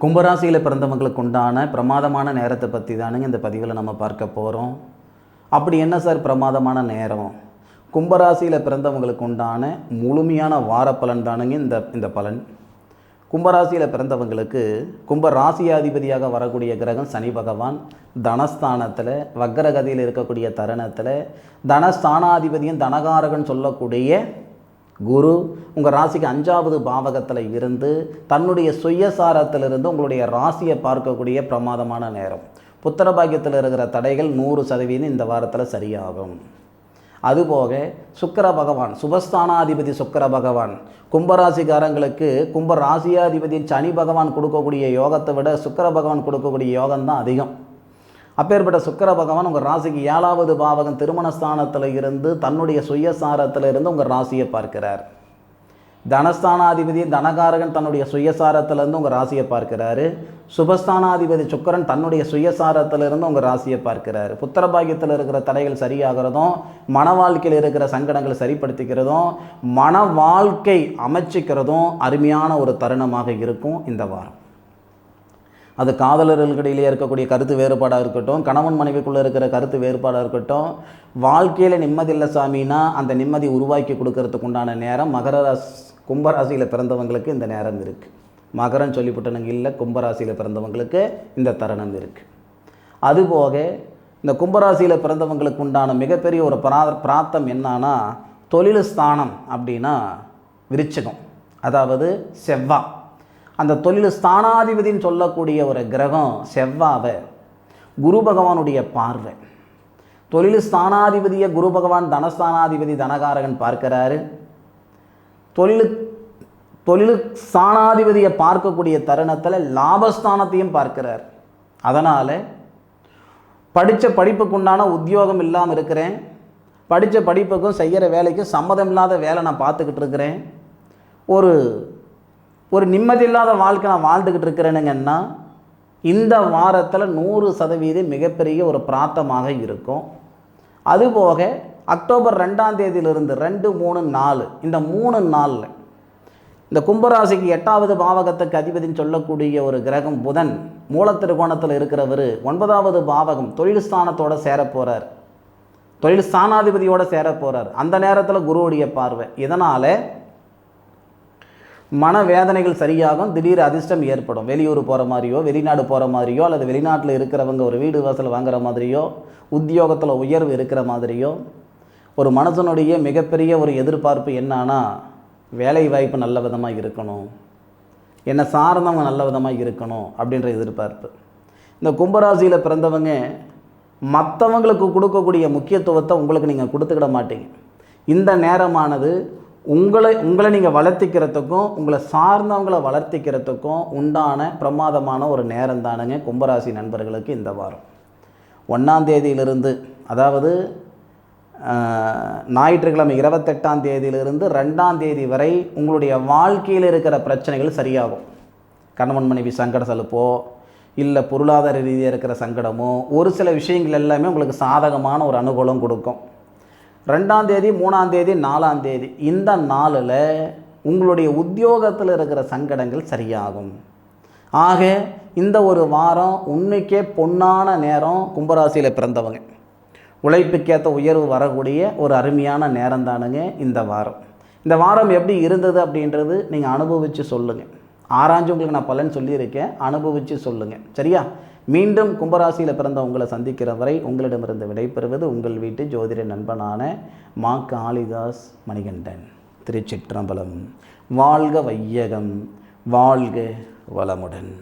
கும்பராசியில் பிறந்தவங்களுக்கு உண்டான பிரமாதமான நேரத்தை பற்றி தானுங்க இந்த பதிவில் நம்ம பார்க்க போகிறோம் அப்படி என்ன சார் பிரமாதமான நேரம்? கும்பராசியில் பிறந்தவங்களுக்கு உண்டான முழுமையான வார பலன் தானுங்க இந்த இந்த பலன். கும்பராசியில் பிறந்தவங்களுக்கு கும்ப ராசியாதிபதியாக வரக்கூடிய கிரகம் சனி பகவான் தனஸ்தானத்தில் வக்கரகதியில் இருக்கக்கூடிய தருணத்தில் தனஸ்தானாதிபதியும் தனகாரகன் சொல்லக்கூடிய குரு உங்கள் ராசிக்கு அஞ்சாவது பாவகத்தில் இருந்து தன்னுடைய சுயசாரத்திலிருந்து உங்களுடைய ராசியை பார்க்கக்கூடிய பிரமாதமான நேரம். புத்திர பாக்கியத்தில் இருக்கிற தடைகள் நூறு சதவீதம் இந்த வாரத்தில் சரியாகும். அதுபோக சுக்கிர பகவான் சுபஸ்தானாதிபதி சுக்கர பகவான் கும்பராசிக்காரங்களுக்கு கும்ப ராசியாதிபதி சனி பகவான் கொடுக்கக்கூடிய யோகத்தை விட சுக்கிர பகவான் கொடுக்கக்கூடிய யோகம் தான் அதிகம். அப்பேற்பட்ட சுக்கர பகவான் உங்கள் ராசிக்கு ஏழாவது பாவகம் திருமணஸ்தானத்தில் இருந்து தன்னுடைய சுயசாரத்தில் இருந்து உங்கள் ராசியை பார்க்கிறார். தனஸ்தானாதிபதி தனகாரகன் தன்னுடைய சுயசாரத்திலிருந்து உங்கள் ராசியை பார்க்கிறாரு. சுபஸ்தானாதிபதி சுக்கரன் தன்னுடைய சுயசாரத்திலிருந்து உங்கள் ராசியை பார்க்கிறாரு. புத்திரபாகியத்தில் இருக்கிற தடைகள் சரியாகிறதும் மன வாழ்க்கையில் இருக்கிற சங்கடங்களை சரிப்படுத்திக்கிறதும் மன வாழ்க்கை அமைச்சிக்கிறதும் அருமையான ஒரு தருணமாக இருக்கும் இந்த வாரம். அது காதலர்களுக்கிடையிலே இருக்கக்கூடிய கருத்து வேறுபாடாக இருக்கட்டும் கணவன் மனைவிக்குள்ளே இருக்கிற கருத்து வேறுபாடாக இருக்கட்டும் வாழ்க்கையில் நிம்மதி இல்லை சாமின்னா அந்த நிம்மதி உருவாக்கி கொடுக்கறதுக்கு உண்டான நேரம் மகர ராசி கும்பராசியில் பிறந்தவங்களுக்கு இந்த நேரம் இருக்குது மகரம் சொல்லிவிட்டனுங்க இல்லை கும்பராசியில் பிறந்தவங்களுக்கு இந்த தருணம் இருக்குது அதுபோக இந்த கும்பராசியில் பிறந்தவங்களுக்கு உண்டான மிகப்பெரிய ஒரு பிரா பிராத்தம் என்னன்னா தொழில் ஸ்தானம் அப்படின்னா விருச்சகம் அதாவது செவ்வாய் அந்த தொழில் ஸ்தானாதிபதின்னு சொல்லக்கூடிய ஒரு கிரகம் செவ்வாவை. குரு பகவானுடைய பார்வை. தொழில் ஸ்தானாதிபதியை குரு பகவான் தனஸ்தானாதிபதி தனகாரகன் பார்க்கிறாரு. தொழில் தொழில் ஸ்தானாதிபதியை பார்க்கக்கூடிய தருணத்தில் லாபஸ்தானத்தையும் பார்க்கிறார். அதனால் படித்த படிப்புக்குண்டான உத்தியோகம் இல்லாமல் இருக்கிறேன். படித்த படிப்புக்கும் செய்கிற வேலைக்கும் சம்மதம் இல்லாத வேலை நான் பார்த்துக்கிட்டு இருக்கிறேன். ஒரு ஒரு நிம்மதி இல்லாத வாழ்க்கை நான் வாழ்ந்துக்கிட்டு இருக்கிறேனுங்கன்னா இந்த வாரத்தில் நூறு சதவீதம் மிகப்பெரிய ஒரு பிராத்தமாக இருக்கும். அதுபோக அக்டோபர் ரெண்டாம் தேதியிலிருந்து ரெண்டு மூணு நாலு இந்த மூணு நாளில் இந்த கும்பராசிக்கு எட்டாவது பாவகத்துக்கு அதிபதின்னு சொல்லக்கூடிய ஒரு கிரகம் புதன் மூலத்திருகோணத்தில் இருக்கிறவர் ஒன்பதாவது பாவகம் தொழில் ஸ்தானத்தோட சேரப்போகிறார் தொழில் ஸ்தானாதிபதியோடு சேரப்போகிறார் அந்த நேரத்தில் குருவுடைய பார்வை. இதனால் மனவேதனைகள் சரியாகும் திடீர் அதிர்ஷ்டம் ஏற்படும். வெளியூர் போகிற மாதிரியோ வெளிநாடு போகிற மாதிரியோ அல்லது வெளிநாட்டில் இருக்கிறவங்க ஒரு வீடு வாசல் வாங்குற மாதிரியோ உத்தியோகத்தில் உயர்வு இருக்கிற மாதிரியோ ஒரு மனுஷனுடைய மிகப்பெரிய ஒரு எதிர்பார்ப்பு என்னன்னா வேலை வாய்ப்பு நல்ல விதமாக இருக்கணும். என்னை சார்ந்தவங்க நல்ல விதமாக இருக்கணும் அப்படின்ற எதிர்பார்ப்பு. இந்த கும்பராசியில் பிறந்தவங்க மற்றவங்களுக்கு கொடுக்கக்கூடிய முக்கியத்துவத்தை உங்களுக்கு நீங்கள் கொடுத்துக்கிட மாட்டீங்க. இந்த நேரமானது உங்களை உங்களை நீங்கள் வளர்த்திக்கிறதுக்கும் உங்களை சார்ந்தவங்களை வளர்த்திக்கிறதுக்கும் உண்டான பிரமாதமான ஒரு நேரம் தானுங்க கும்பராசி நண்பர்களுக்கு இந்த வாரம். ஒன்றாம் தேதியிலிருந்து அதாவது ஞாயிற்றுக்கிழமை இருபத்தெட்டாம் தேதியிலிருந்து ரெண்டாம் தேதி வரை உங்களுடைய வாழ்க்கையில் இருக்கிற பிரச்சனைகள் சரியாகும். கணவன் மனைவி சங்கட சலுப்போ இல்லை பொருளாதார ரீதியாக இருக்கிற சங்கடமோ ஒரு சில விஷயங்கள் எல்லாமே உங்களுக்கு சாதகமான ஒரு அனுகூலம் கொடுக்கும். ரெண்டாம் தேதி மூணாம் தேதி நாலாம் தேதி இந்த நாளில் உங்களுடைய உத்தியோகத்தில் இருக்கிற சங்கடங்கள் சரியாகும். ஆக இந்த ஒரு வாரம் உன்னைக்கே பொன்னான நேரம் கும்பராசியில் பிறந்தவங்க. உழைப்புக்கேற்ற உயர்வு வரக்கூடிய ஒரு அருமையான நேரம் தானுங்க இந்த வாரம். இந்த வாரம் எப்படி இருந்தது அப்படின்றது நீங்கள் அனுபவித்து சொல்லுங்கள் ஆராய்ஞ்சு உங்களுக்கு நான் பலன் சொல்லியிருக்கேன். அனுபவித்து சொல்லுங்கள் சரியா? மீண்டும் கும்பராசியில் பிறந்த உங்களை சந்திக்கிற வரை உங்களிடமிருந்து விடைபெறுவது உங்கள் வீட்டு ஜோதிட நண்பனான மா காளிதாஸ் மணிகண்டன். திருச்சிற்றம்பலம். வாழ்க வையகம். வாழ்க வளமுடன்.